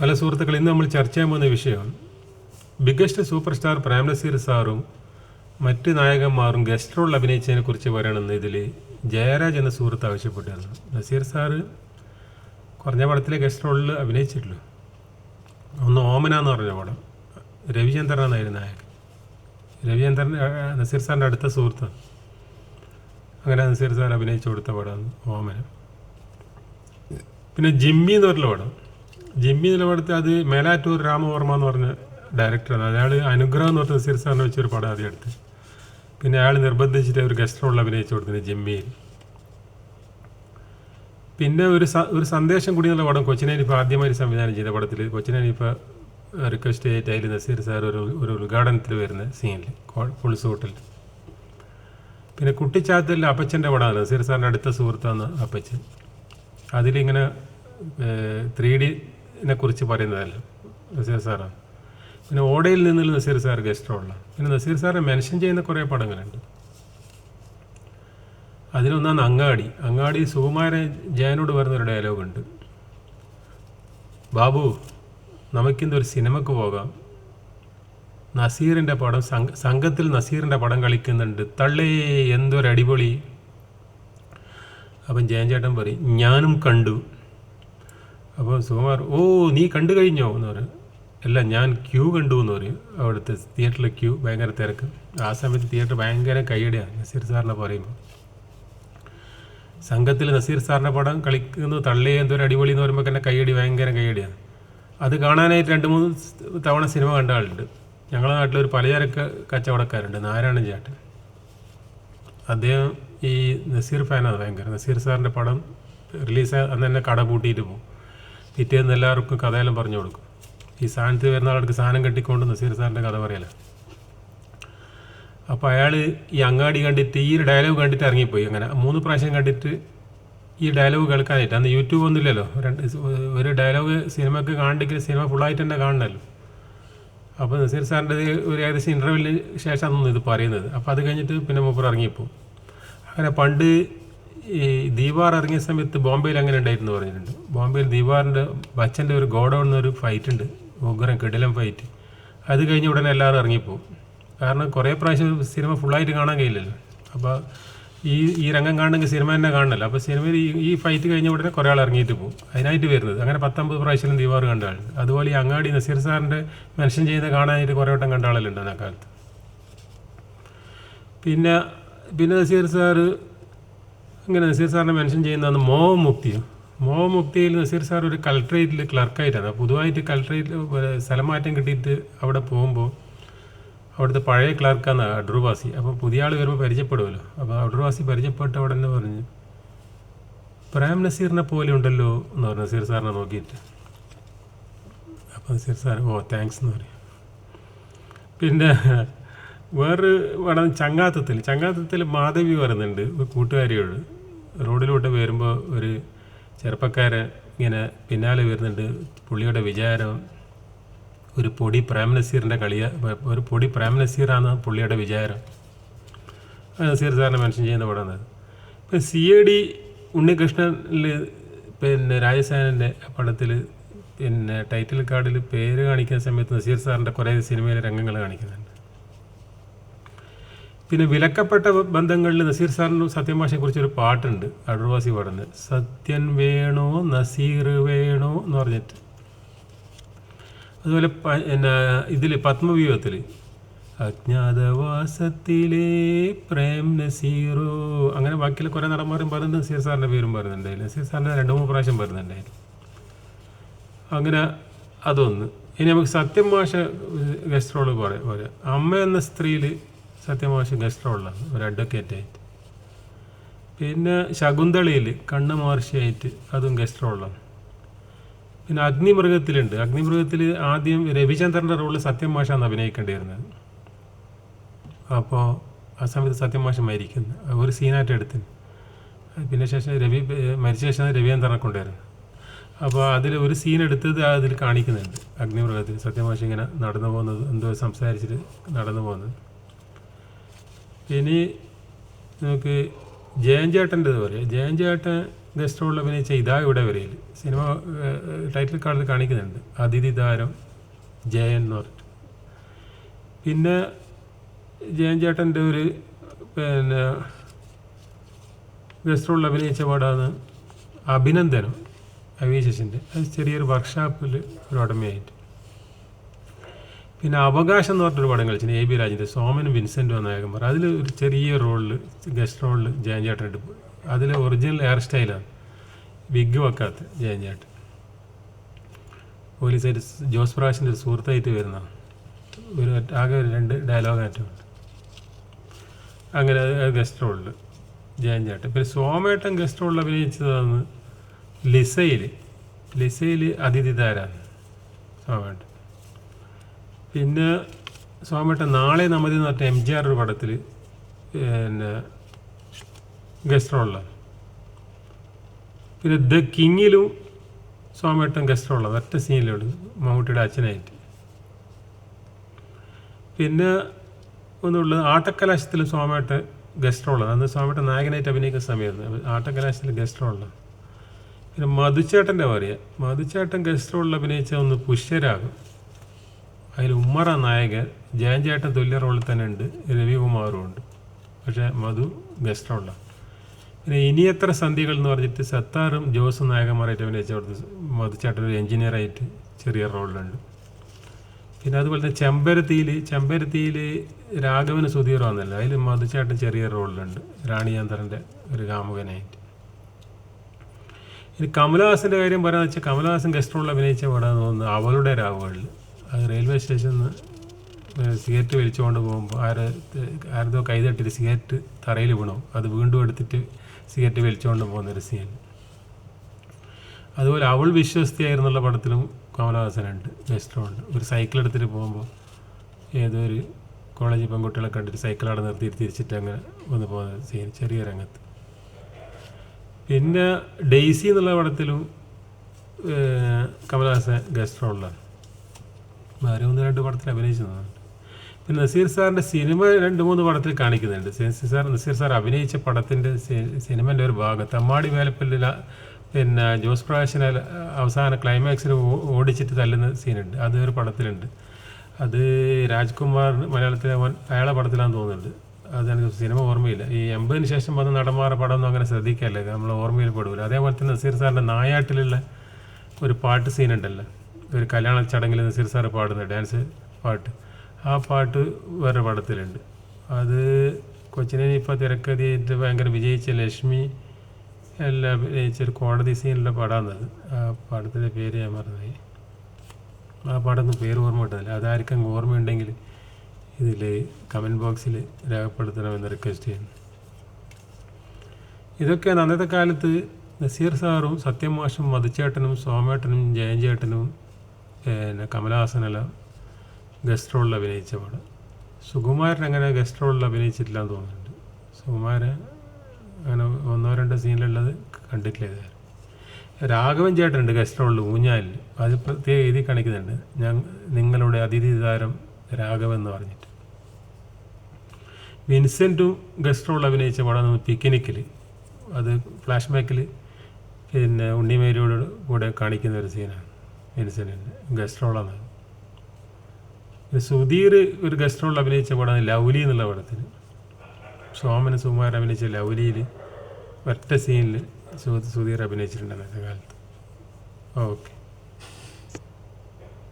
പല സുഹൃത്തുക്കൾ ഇന്ന് നമ്മൾ ചർച്ച ചെയ്യാൻ പോകുന്ന വിഷയം biggest super star Prem Nazir സാറും മറ്റ് നായകന്മാരും ഗസ്റ്റ് റോൾ അഭിനയിച്ചതിനെ കുറിച്ച് പറയണമെന്ന് ഇതിൽ ജയരാജ് എന്ന സുഹൃത്ത് ആവശ്യപ്പെട്ടിരുന്നു. നസീർ സാറ് കുറഞ്ഞ പടത്തിലെ ഗസ്റ്റ് റോളിൽ അഭിനയിച്ചിട്ടുള്ളൂ ഒന്ന് ഓമന എന്ന് പറഞ്ഞ പടം. രവിചന്ദ്രനായിരുന്നു നായകൻ. രവിചന്ദ്രൻ നസീർ സാറിന്റെ അടുത്ത സുഹൃത്താണ് അങ്ങനെ നസീർ സാർ അഭിനയിച്ചു കൊടുത്ത പടമാണ് ഓമന. പിന്നെ ജിമ്മി എന്ന് പറഞ്ഞ പടം. ജിമ്മി എന്നുള്ള അത് മേലാറ്റൂർ രാമവർമ്മ എന്ന് പറഞ്ഞ ഡയറക്ടറാണ് അയാൾ അനുഗ്രഹം എന്ന് പറഞ്ഞ നസീർ സാറിനെ വെച്ചൊരു പടം ആദ്യം എടുത്ത്. പിന്നെ അയാൾ നിർബന്ധിച്ചിട്ട് ഒരു ഗസ്റ്റ് റോളിൽ അഭിനയിച്ചു കൊടുത്തിന് ജിമ്മിയിൽ. പിന്നെ ഒരു ഒരു സന്ദേശം കൂടി എന്നുള്ള പടം കൊച്ചിനേനിപ്പ ആദ്യമായി സംവിധാനം ചെയ്ത പടത്തിൽ കൊച്ചിനേനിപ്പ റിക്വസ്റ്റ് ചെയ്തിട്ട് അതിൽ നസീർ സാർ ഒരു ഒരു ഉദ്ഘാടനത്തിൽ വരുന്ന സീനിൽ പുളിസ് ഹോട്ടലിൽ പിന്നെ കുട്ടിച്ചാത്തലിൽ അപ്പച്ചന്റെ പടമാണ് നസീർ സാറിന്റെ അടുത്ത സുഹൃത്താണ് അപ്പച്ചൻ. അതിലിങ്ങനെ ത്രീ ഡിനെ കുറിച്ച് പറയുന്നതല്ല നസീർ സാറാണ് പിന്നെ ഓടയിൽ നിന്നുള്ള നസീർ സാർ ഗസ്റ്റ് പിന്നെ നസീർ സാറെ മെൻഷൻ ചെയ്യുന്ന കുറേ പടങ്ങളുണ്ട്. അതിലൊന്നാണ് അങ്ങാടി. അങ്ങാടി സുകുമാരൻ ജയനോട് ഒരു ഡയലോഗുണ്ട്. ബാബു നമുക്കിന്നൊരു സിനിമക്ക് പോകാം. നസീറിന്റെ പടം സംഘ സംഘത്തിൽ നസീറിന്റെ പടം കളിക്കുന്നുണ്ട്. തള്ളേ എന്തൊരു അടിപൊളി അപ്പം ജയൻ ചേട്ടൻ പറയും ഞാനും കണ്ടു. അപ്പോൾ സുകുമാർ ഓ നീ കണ്ടു കഴിഞ്ഞോ? എന്ന് പറയും അല്ല ഞാൻ ക്യൂ കണ്ടു എന്ന് പറയും. അവിടുത്തെ തിയേറ്ററിലെ ക്യൂ ഭയങ്കര തിരക്ക്. ആ സമയത്ത് തിയേറ്റർ ഭയങ്കര കൈയടിയാണ് നസീർ സാറിനെ പറയുമ്പോൾ. സംഘത്തിൽ നസീർ സാറിന്റെ പടം കളിക്കുന്നു തള്ളി എന്തൊരു അടിപൊളി എന്ന് പറയുമ്പോൾ തന്നെ കൈയടി ഭയങ്കര കൈയടിയാണ് അത് കാണാനായിട്ട് രണ്ട് മൂന്ന് തവണ സിനിമ കണ്ട ആളുണ്ട്. ഞങ്ങളുടെ നാട്ടിലൊരു പലചരക്ക് കച്ചവടക്കാരുണ്ട് നാരായണൻ ചേട്ടൻ. അദ്ദേഹം ഈ നസീർ ഫാനാണ് ഭയങ്കര. നസീർ സാറിന്റെ പടം റിലീസ് അന്ന് തന്നെ കട പൂട്ടിയിട്ട് പോകും പിറ്റേന്ന് എല്ലാവർക്കും കഥയെല്ലാം പറഞ്ഞു കൊടുക്കും. ഈ സാധനത്തിൽ വരുന്ന ആൾക്ക് സാധനം കെട്ടിക്കൊണ്ട് നസീർ സാറിന്റെ കഥ പറയല. അപ്പോൾ അയാൾ ഈ അങ്ങാടി കണ്ടിട്ട് ഈ ഒരു ഡയലോഗ് കണ്ടിട്ട് ഇറങ്ങിപ്പോയി. അങ്ങനെ മൂന്ന് പ്രാവശ്യം കണ്ടിട്ട് ഈ ഡയലോഗ് കേൾക്കാനായിട്ട്. അന്ന് യൂട്യൂബ് ഒന്നുമില്ലല്ലോ രണ്ട് ഒരു ഡയലോഗ് സിനിമക്ക് കാണണമെങ്കിൽ സിനിമ ഫുള്ളായിട്ട് തന്നെ കാണണമല്ലോ അപ്പോൾ നസീർ സാറിന്റെ ഒരു ഏകദേശം ഇന്റർവ്യൂവിന് ശേഷമാണ് ഇത് പറയുന്നത്. അപ്പോൾ അത് കഴിഞ്ഞിട്ട് പിന്നെ മൂപ്പർ ഇറങ്ങിപ്പോവും. അങ്ങനെ പണ്ട് ഈ ദീപാർ ഇറങ്ങിയ സമയത്ത് ബോംബെയിൽ അങ്ങനെ ഉണ്ടായിരുന്നു പറഞ്ഞിട്ടുണ്ട്. ബോംബെയിൽ ദീപാറിന്റെ ബച്ചന്റെ ഒരു ഗോഡൗൺ എന്നൊരു ഫൈറ്റ് ഉണ്ട്. ഉഗ്രം കിടിലം ഫൈറ്റ് അത് കഴിഞ്ഞ് ഉടനെ എല്ലാവരും ഇറങ്ങിപ്പോവും കാരണം കുറേ പ്രാവശ്യം സിനിമ ഫുള്ളായിട്ട് കാണാൻ കഴിയില്ലല്ലോ. അപ്പോൾ ഈ ഈ രംഗം കാണണമെങ്കിൽ സിനിമ തന്നെ കാണണമല്ലോ അപ്പോൾ സിനിമയിൽ ഈ ഈ ഫൈറ്റ് കഴിഞ്ഞ ഉടനെ കുറേ ആൾ ഇറങ്ങിയിട്ട് പോകും. അതിനായിട്ട് വരുന്നത്. അങ്ങനെ പത്തൊമ്പത് പ്രാവശ്യം ദീപാർ കണ്ട ആൾ. അതുപോലെ ഈ അങ്ങാടി നസീർ സാറിന്റെ മെൻഷൻ ചെയ്ത് കാണാനായിട്ട് കുറേ വട്ടം കണ്ട ആളല്ലോ ആ കാലത്ത്. പിന്നെ പിന്നെ നസീർ സാറ് അങ്ങനെ നസീർ സാറിനെ മെൻഷൻ ചെയ്യുന്നതാണ് മോഹമുക്തി മോഹമുക്തിയിൽ നസീർ സാർ ഒരു കളക്ട്രേറ്റിൽ ക്ലർക്കായിട്ടാണ് പൊതുവായിട്ട് കളക്ട്രേറ്റിൽ സ്ഥലമാറ്റം കിട്ടിയിട്ട് അവിടെ പോകുമ്പോൾ അവിടുത്തെ പഴയ ക്ലർക്കാണ് അഡ്രുവാസി അപ്പോൾ പുതിയ ആൾ വരുമ്പോൾ പരിചയപ്പെടുമല്ലോ അപ്പോൾ അഡ്രുവാസി പരിചയപ്പെട്ട അവിടെ തന്നെ പറഞ്ഞു പ്രേം നസീറിനെ പോലെ ഉണ്ടല്ലോ എന്ന് പറഞ്ഞു നസീർ സാറിനെ നോക്കിയിട്ട്. അപ്പോൾ നസീർ സാർ ഓ താങ്ക്സ് എന്ന് പറയും പിന്നെ വേറൊരു വേണം ചങ്ങാത്തത്തിൽ. ചങ്ങാത്തത്തിൽ മാധവി പറയുന്നുണ്ട് ഒരു കൂട്ടുകാരിയോട്. റോഡിലോട്ട് വരുമ്പോൾ ഒരു ചെറുപ്പക്കാരൻ ഇങ്ങനെ പിന്നാലെ വരുന്നുണ്ട്. പുള്ളിയുടെ വിചാരം ഒരു പൊടി പ്രേം നസീറിന്റെ കളിയ ഒരു പൊടി പ്രേം നസീറാണ് പുള്ളിയുടെ വിചാരം. നസീർ സാറിനെ മെൻഷൻ ചെയ്യുന്ന പടമാണ്. ഇപ്പം സി എ ഡി ഉണ്ണികൃഷ്ണനിൽ പിന്നെ രാജസേനന്റെ പടത്തിൽ പിന്നെ ടൈറ്റിൽ കാർഡിൽ പേര് കാണിക്കുന്ന സമയത്ത് നസീർ സാറിന്റെ കുറേ സിനിമയിലെ രംഗങ്ങൾ കാണിക്കുന്നുണ്ട്. പിന്നെ വിലക്കപ്പെട്ട ബന്ധങ്ങളിൽ നസീർ സാറിനും സത്യമാഷെ ഭാഷയെ കുറിച്ചൊരു പാട്ടുണ്ട് അടൂർവാസി പാടുന്നത്. സത്യൻ വേണോ നസീർ വേണോ എന്ന് പറഞ്ഞിട്ട്. അതുപോലെ പിന്നെ ഇതിൽ പത്മവ്യൂഹത്തിൽ അജ്ഞാതവാസത്തിലെ പ്രേം നസീറോ അങ്ങനെ ബാക്കിയുള്ള കുറേ നടന്മാരും പറയുന്നത് നസീർ സാറിന്റെ പേരും പറയുന്നുണ്ടായിരുന്നു നസീർ സാറിന്റെ രണ്ട് മൂന്ന് പ്രാവശ്യം പറയുന്നുണ്ടായിരുന്നു അങ്ങനെ അതൊന്ന്. ഇനി നമുക്ക് സത്യമാഷ ഗസ്റ്റ് റോൾ പറയാം പറയാം. അമ്മ എന്ന സ്ത്രീയിൽ സത്യമാഷ ഗസ്റ്റ് റോളിലാണ് ഒരു അഡ്വക്കേറ്റ് ആയിട്ട്. പിന്നെ ശകുന്തളയിൽ കണ്ണ് മഹർഷിയായിട്ട് അതും ഗസ്റ്റ് പിന്നെ അഗ്നിമൃഗത്തിലുണ്ട്. അഗ്നിമൃഗത്തിൽ ആദ്യം രവിചന്ദ്രന്റെ റോളിൽ സത്യം അഭിനയിക്കേണ്ടി വരുന്നത് അപ്പോൾ ആ സമയത്ത് സത്യം മാഷ മരിക്കുന്നു. ഒരു സീനായിട്ട് എടുത്തിന് പിന്നെ ശേഷം രവി മരിച്ച ശേഷം രവിചന്ദ്രനെ കൊണ്ടുവരുന്നത്. അപ്പോൾ അതിൽ ഒരു സീൻ എടുത്തത് അതിൽ കാണിക്കുന്നുണ്ട്. അഗ്നിമൃഗത്തിൽ സത്യമാഷ ഇങ്ങനെ നടന്നു പോകുന്നത് എന്തോ സംസാരിച്ചിട്ട് നടന്നു പോകുന്നത്. ഇനി നമുക്ക് ജയൻ ചേട്ടന്റെ പറയാം. ജയൻ ചേട്ടൻ ഗസ്റ്റ് റോളിൽ അഭിനയിച്ച ഇതാ ഇവിടെ വരയിൽ. സിനിമ ടൈറ്റിൽ കാർഡിൽ കാണിക്കുന്നുണ്ട്. അതിഥി താരം ജയൻ എന്ന് പറഞ്ഞിട്ട്. പിന്നെ ജയൻ ചേട്ടന്റെ ഒരു പിന്നെ ഗസ്റ്റ് റോളിൽ അഭിനയിച്ച പാടാണ് അഭിനന്ദനം. അവിശേഷിന്റെ അത് ചെറിയൊരു വർക്ക്ഷോപ്പിൽ ഒരു ഉടമയായിട്ട്. പിന്നെ അവകാശം എന്ന് പറഞ്ഞൊരു പടം കളിച്ചിട്ടുണ്ട് എ ബി രാജിന്റെ സോമനും വിൻസെന്റും നായകന്മാർ അതിൽ ഒരു ചെറിയ റോളിൽ ഗസ്റ്റ് റോളിൽ ജയൻ ചേട്ടൻ അതിൽ ഒറിജിനൽ ഹെയർ സ്റ്റൈലാണ് വിഗ് വെക്കാത്ത ജയൻ പോലീസായിട്ട് ജോസ് പ്രാഷിന്റെ ഒരു സുഹൃത്തായിട്ട് വരുന്നതാണ് ഒരു ആകെ ഒരു രണ്ട് ഡയലോഗ് ആയിട്ടുണ്ട് അങ്ങനെ ഗസ്റ്റ് റോളിൽ ജയൻ പിന്നെ സോമേട്ടൻ ഗസ്റ്റ് റോളിൽ അഭിനയിച്ചതാണ് ലിസയിൽ ലിസയിൽ അതിഥിതാരാണ് സോമേട്ടൻ. പിന്നെ സ്വാമിട്ട നാളെ നമ്മതി എന്ന് പറഞ്ഞ എം ജി ആർ ഒരു പടത്തിൽ പിന്നെ ഗസ്റ്റ് റോളിലാണ് പിന്നെ ദ കിങ്ങിലും സോമേട്ടൻ ഗസ്റ്റ് റോളാണ് ഒറ്റ സീനിലുണ്ട് മമ്മൂട്ടിയുടെ അച്ഛനായിട്ട്. പിന്നെ ഒന്നുള്ളത് ആട്ടക്കലാശത്തിൽ സോമേട്ടൻ ഗസ്റ്റ് റോളാണ് അന്ന് സോമേട്ടൻ നായകനായിട്ട് അഭിനയിക്കുന്ന സമയത്ത് ആട്ടക്കലാശത്തിൽ ഗസ്റ്റ് റോളാണ് പിന്നെ മധുച്ചേട്ടന്റെ പറയുക മധുച്ചേട്ടൻ ഗസ്റ്റ് റോളിൽ അഭിനയിച്ച ഒന്ന് പുഷ്യരാകും അതിൽ ഉമ്മറ നായകൻ ജയൻ ചേട്ടൻ തുല്യ റോളിൽ തന്നെ ഉണ്ട് രവികുമാറും ഉണ്ട്. പക്ഷേ മധു ഗസ്റ്റ് റോളാണ് പിന്നെ എത്ര സന്ധികൾ എന്ന് പറഞ്ഞിട്ട് സത്താറും ജോസും നായകന്മാരായിട്ട് അഭിനയിച്ച അവിടുത്തെ മധുചേട്ടൻ ഒരു എഞ്ചിനീയറായിട്ട് ചെറിയ റോളിലുണ്ട് പിന്നെ അതുപോലെ തന്നെ ചെമ്പരത്തിയിൽ ചെമ്പരത്തിയിൽ രാഘവന് സുധീർ വന്നല്ലോ. അതിൽ മധുചേട്ടൻ ചെറിയ റോളിലുണ്ട് റാണിയാന്തറിന്റെ ഒരു കാമുകനായിട്ട്. ഇനി കമലഹാസന്റെ കാര്യം പറയാന്ന് വെച്ചാൽ കമലഹാസൻ ഗസ്റ്റ് റോളിൽ അഭിനയിച്ച പടം തോന്നുന്നു അവളുടെ രാവുകളിൽ. അത് റെയിൽവേ സ്റ്റേഷനിൽ നിന്ന് സിഗരറ്റ് വലിച്ചുകൊണ്ട് പോകുമ്പോൾ ആര് ആരതോ കൈതട്ടിട്ട് സിഗരറ്റ് തറയിൽ വീണു. അത് വീണ്ടും എടുത്തിട്ട് സിഗരറ്റ് വലിച്ചുകൊണ്ട് പോകുന്ന ഒരു സീൻ അതുപോലെ അവൾ വിശ്വസ്തിയായിരുന്നുള്ള പടത്തിലും കമലഹാസനുണ്ട് ഗസ്റ്റ് റോളിൽ ഒരു സൈക്കിൾ എടുത്തിട്ട് പോകുമ്പോൾ ഏതോ ഒരു കോളേജ് പെൺകുട്ടികളെ കണ്ടിട്ട് സൈക്കിൾ അവിടെ നിർത്തി തിരിച്ചിട്ട് അങ്ങനെ വന്ന് പോകുന്ന സീൻ ചെറിയ രംഗത്ത്. പിന്നെ ഡെയ്സി എന്നുള്ള പടത്തിലും കമലഹാസൻ ഗസ്റ്റ് റോളിലാണ് വേറെ ഒന്ന് രണ്ട് പടത്തിൽ അഭിനയിച്ചതാണ്. പിന്നെ നസീർ സാറിന്റെ സിനിമ രണ്ട് മൂന്ന് പടത്തിൽ കാണിക്കുന്നുണ്ട്. നസീർ സാർ നസീർ സാർ അഭിനയിച്ച പടത്തിന്റെ സിനിമന്റെ ഒരു ഭാഗം തമ്മാടി വേലപ്പല്ലിൽ പിന്നെ ജോസ് പ്രകാശിനെ അവസാന ക്ലൈമാക്സിൽ ഓടിച്ചിട്ട് തല്ലുന്ന സീനുണ്ട്. അത് ഒരു പടത്തിലുണ്ട്. അത് രാജ്കുമാർ മലയാളത്തിലെ അയാളെ പടത്തിലാണെന്ന് തോന്നുന്നുണ്ട്. അത് എനിക്ക് സിനിമ ഓർമ്മയില്ല. ഈ എൺപതിന് ശേഷം വന്ന നടന്മാരുടെ പടമൊന്നും അങ്ങനെ ശ്രദ്ധിക്കാല്ലേ നമ്മൾ ഓർമ്മയിൽ പെടില്ല അതേപോലെ തന്നെ നസീർ സാറിന്റെ നായാട്ടിലുള്ള ഒരു പാട്ട് സീനുണ്ടല്ലോ. ഒരു കല്യാണ ചടങ്ങിൽ നസീർ സാറ് പാടുന്ന ഡാൻസ് പാട്ട്. ആ പാട്ട് വേറെ പടത്തിലുണ്ട്. അത് കൊച്ചിനെ ഇപ്പോൾ തിരക്കഥയായിട്ട് ഭയങ്കര വിജയിച്ച ലക്ഷ്മി എല്ലാം ഒരു കോടതി സീനിലെ പടമാണത് ആ പടത്തിന്റെ പേര് ഞാൻ മറന്നുപോയി. ആ പടമൊന്നും പേര് ഓർമ്മ കിട്ടുന്നില്ല അതാർക്കും ഓർമ്മയുണ്ടെങ്കിൽ ഇതിൽ കമന്റ് ബോക്സിൽ രേഖപ്പെടുത്തണമെന്ന് റിക്വസ്റ്റ് ചെയ്യുന്നു. ഇതൊക്കെയാണ് അന്നത്തെ കാലത്ത് നസീർ സാറും സത്യമാഷും മധുച്ചേട്ടനും സോമേട്ടനും ജയൻ ചേട്ടനും പിന്നെ കമലഹാസനെല്ലാം ഗസ്റ്റ് റോളിൽ അഭിനയിച്ച പടം. സുകുമാരൻ അങ്ങനെ ഗസ്റ്റ് റോളിൽ അഭിനയിച്ചിട്ടില്ല എന്ന് തോന്നുന്നുണ്ട്. സുകുമാരൻ അങ്ങനെ ഒന്നോ രണ്ടോ സീനിലുള്ളത് കണ്ടിട്ടില്ല. ഇതായിരുന്നു രാഘവൻ ചേട്ടനുണ്ട് ഗസ്റ്റ് റോളിൽ ഊഞ്ഞാലിൽ. അത് പ്രത്യേക എഴുതി കാണിക്കുന്നുണ്ട്. ഞാൻ നിങ്ങളുടെ അതിഥി താരം രാഘവൻ എന്ന് പറഞ്ഞിട്ട്. വിൻസെന്റും ഗസ്റ്റ് റോൾ അഭിനയിച്ച പടം പിക്നിക്കിൽ. അത് ഫ്ലാഷ് ബാക്കിൽ പിന്നെ ഉണ്ണിമേരിയോട് കൂടെ കാണിക്കുന്ന ഒരു സീനാണ് വിൻസെന്റിന്റെ ഗസ്റ്റ് റോളാണ് സുധീർ ഒരു ഗസ്റ്റ് അഭിനയിച്ച പടമാണ് ലൗലി എന്നുള്ള പടത്തിൽ. സോമൻ സുകുമാരൻ അഭിനയിച്ച ലൗലിയിൽ ഒറ്റ സീനിൽ സുധീർ അഭിനയിച്ചിട്ടുണ്ട് അന്നത്തെ കാലത്ത്. ഓക്കെ